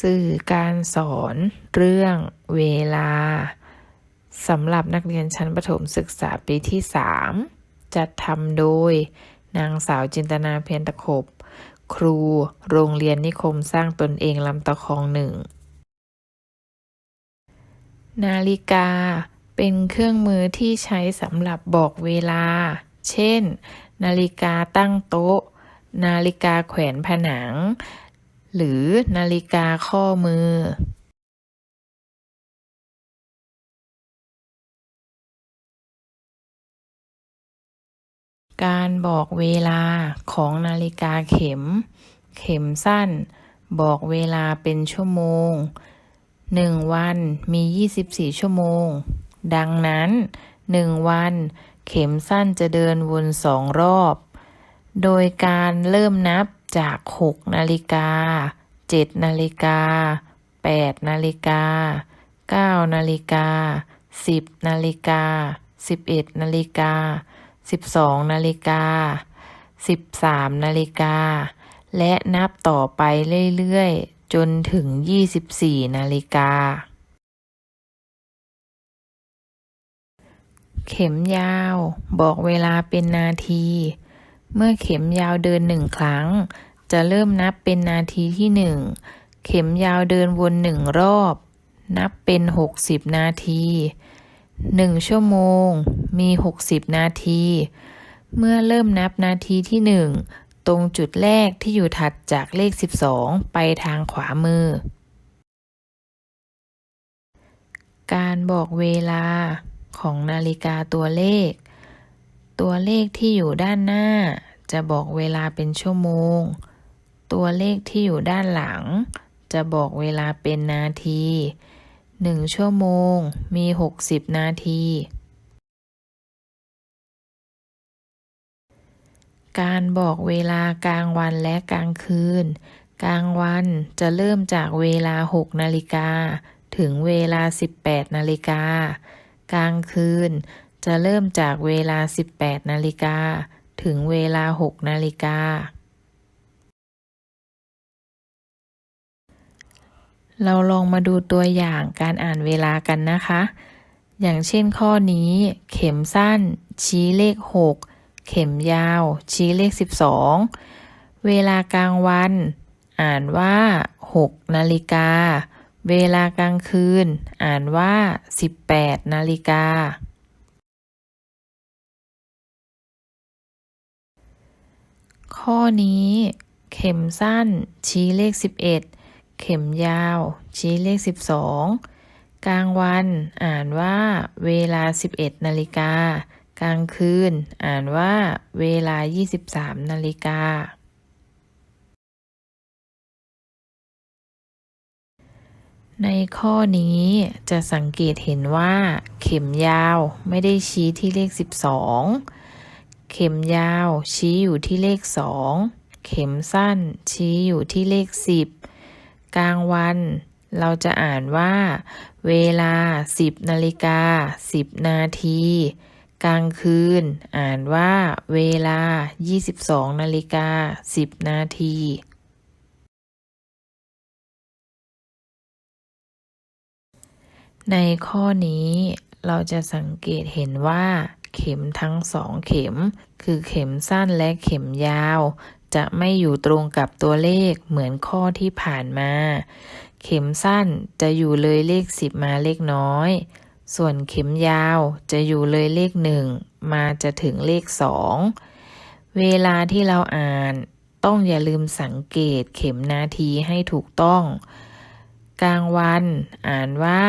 สื่อการสอนเรื่องเวลาสำหรับนักเรียนชั้นประถมศึกษาปีที่ 3 จัดทำโดย นางสาวจินตนาเพียรตะขบ ครูโรงเรียนนิคมสร้างตนเองลำตะคองหนึ่ง นาฬิกาเป็นเครื่องมือที่ใช้สำหรับบอกเวลา เช่น นาฬิกาตั้งโต๊ะ นาฬิกาแขวนผนัง หรือนาฬิกาข้อมือการบอกเวลาของนาฬิกาเข็ม เข็มสั้น บอกเวลาเป็นชั่วโมงหนึ่งวันมี 24 ชั่วโมง ดังนั้นหนึ่งวัน เข็มสั้นจะเดินวนสองรอบ โดยการเริ่มนับ จาก 6 นาฬิกา 7 นาฬิกา 8 นาฬิกา 9 นาฬิกา 10 นาฬิกา 11 นาฬิกา 12 นาฬิกา 13 นาฬิกา และนับต่อไปเรื่อยๆ จนถึง 24 นาฬิกา เข็มยาว บอกเวลาเป็นนาที เมื่อเข็มยาวเดินหนึ่งครั้ง จะเริ่มนับเป็นนาทีที่หนึ่งเข็มยาวเดินวนหนึ่งรอบ นับเป็น 60 นาทีหนึ่งชั่วโมง มี 60 นาที เมื่อเริ่มนับนาทีที่หนึ่งตรงจุดแรกที่อยู่ถัดจากเลข 12 ไปทางขวามือ การบอกเวลาของนาฬิกาตัวเลข ตัวเลขที่อยู่ด้านหน้า จะบอกเวลาเป็นชั่วโมง ตัวเลขที่อยู่ด้านหลัง จะบอกเวลาเป็นนาทีหนึ่งชั่วโมง มี 60 นาที การบอกเวลากลางวันและกลางคืน กลางวันจะเริ่มจากเวลา 6 นาฬิกา ถึงเวลา 18 นาฬิกา กลางคืน จะเริ่มจากเวลา 18 นาฬิกา ถึงเวลา 6 นาฬิกา เราลองมาดูตัวอย่างการอ่านเวลากันนะคะ อย่างเช่นข้อนี้ เข็มสั้น ชี้เลข 6 เข็มยาว ชี้เลข 12 เวลากลางวัน อ่านว่า 6 นาฬิกา เวลากลางคืน อ่านว่า 18 นาฬิกา ข้อนี้ เข็มสั้น ชี้เลข 11 เข็มยาว ชี้เลข 12 กลางวันอ่านว่าเวลา 11 นาฬิกา กลางคืน อ่านว่าเวลา 23 นาฬิกาในข้อนี้จะสังเกตเห็นว่า เข็มยาวไม่ได้ชี้ที่เลข 12 เข็มยาวชี้อยู่ที่เลข2เข็มสั้นชี้อยู่ที่เลข10กลางวัน เราจะอ่านว่า เวลา10นาฬิกา10นาทีกลางคืน อ่านว่า เวลา 22นาฬิกา10 นาที ในข้อนี้เราจะสังเกตเห็นว่า เข็มทั้งสองเข็ม คือเข็มสั้นและเข็มยาว จะไม่อยู่ตรงกับตัวเลขเหมือนข้อที่ผ่านมา เข็มสั้นจะอยู่เลยเลขสิบมาเลขน้อย ส่วนเข็มยาวจะอยู่เลยเลขหนึ่งมาจะถึงเลขสองเวลาที่เราอ่าน ต้องอย่าลืมสังเกตเข็มนาทีให้ถูกต้องกลางวันอ่านว่า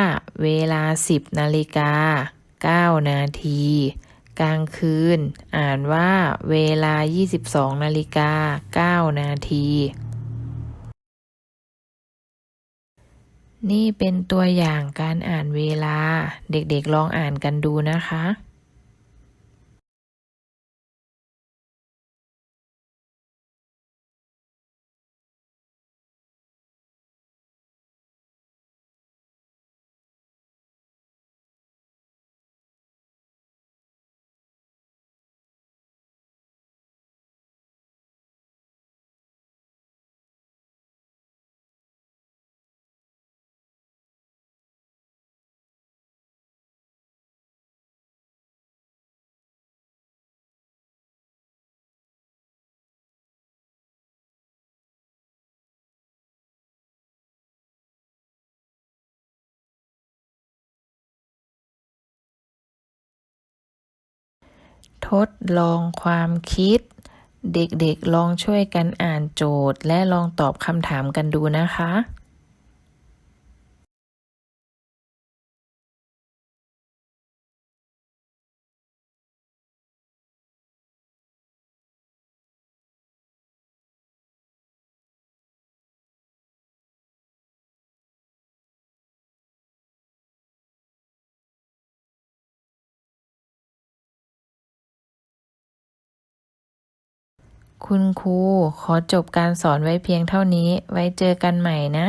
เวลา 10 นาฬิกา 9 นาที กลางคืน อ่านว่าเวลา 22นาฬิกา9นาที นี่เป็นตัวอย่างการอ่านเวลา เด็กๆลองอ่านกันดูนะคะ ทดลองความคิด เด็กๆ ลองช่วยกันอ่านโจทย์ และลองตอบคำถามกันดูนะคะ คุณครูขอจบการสอนไว้เพียงเท่านี้ ไว้เจอกันใหม่นะ